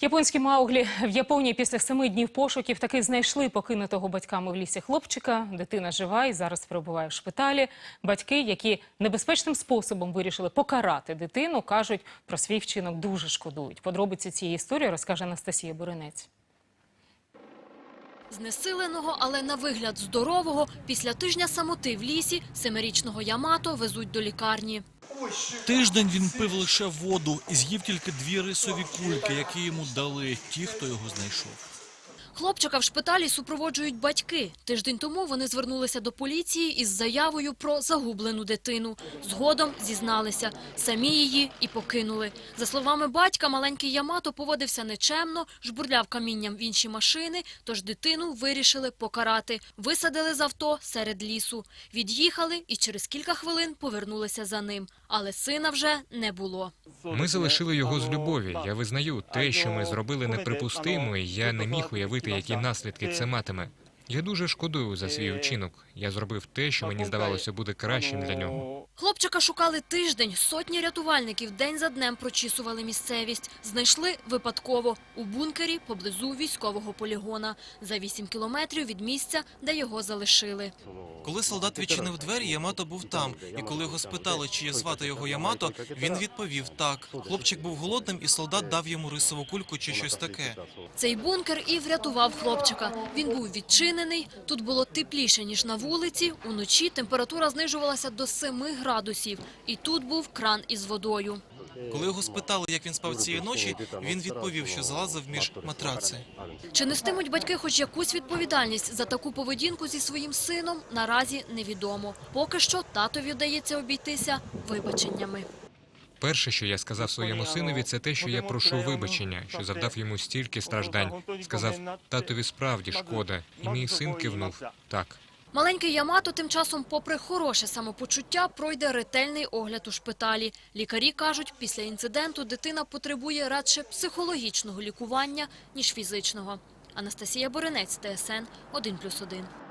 Японські мауглі в Японії після семи днів пошуків таки знайшли покинутого батьками в лісі хлопчика. Дитина жива і зараз перебуває в шпиталі. Батьки, які небезпечним способом вирішили покарати дитину, кажуть про свій вчинок дуже шкодують. Подробиці цієї історії розкаже Анастасія Буринець. Знесиленого, але на вигляд здорового, після тижня самоти в лісі семирічного Ямато везуть до лікарні. Тиждень він пив лише воду і з'їв тільки дві рисові кульки, які йому дали ті, хто його знайшов. Хлопчика в шпиталі супроводжують батьки. Тиждень тому вони звернулися до поліції із заявою про загублену дитину. Згодом зізналися, самі її і покинули. За словами батька, маленький Ямато поводився нечемно, жбурляв камінням в інші машини, тож дитину вирішили покарати. Висадили з авто серед лісу. Від'їхали і через кілька хвилин повернулися за ним. Але сина вже не було. Ми залишили його з любові. Я визнаю, те, що ми зробили, неприпустимо, я не міг уявити, які наслідки це матиме. Я дуже шкодую за свій вчинок. Я зробив те, що мені здавалося буде кращим для нього. Хлопчика шукали тиждень. Сотні рятувальників день за днем прочісували місцевість. Знайшли випадково у бункері поблизу військового полігона за 8 кілометрів від місця, де його залишили. Коли солдат відчинив двері, Ямато був там. І коли його спитали, чи звати його Ямато, він відповів так. Хлопчик був голодним, і солдат дав йому рисову кульку чи щось таке. Цей бункер і врятував хлопчика. Він був відчинений. Тут було тепліше, ніж на вулиці. Уночі температура знижувалася до 7 градусів. І тут був кран із водою. Коли його спитали, як він спав цієї ночі, він відповів, що залазив між матраци. Чи нестимуть батьки хоч якусь відповідальність за таку поведінку зі своїм сином, наразі невідомо. Поки що татові вдається обійтися вибаченнями. Перше, що я сказав своєму синові, це те, що я прошу вибачення, що завдав йому стільки страждань. Сказав, татові справді шкода, і мій син кивнув так. Маленький Ямато тим часом, попри хороше самопочуття, пройде ретельний огляд у шпиталі. Лікарі кажуть, після інциденту дитина потребує радше психологічного лікування, ніж фізичного. Анастасія Боринець, ТСН 1+,1.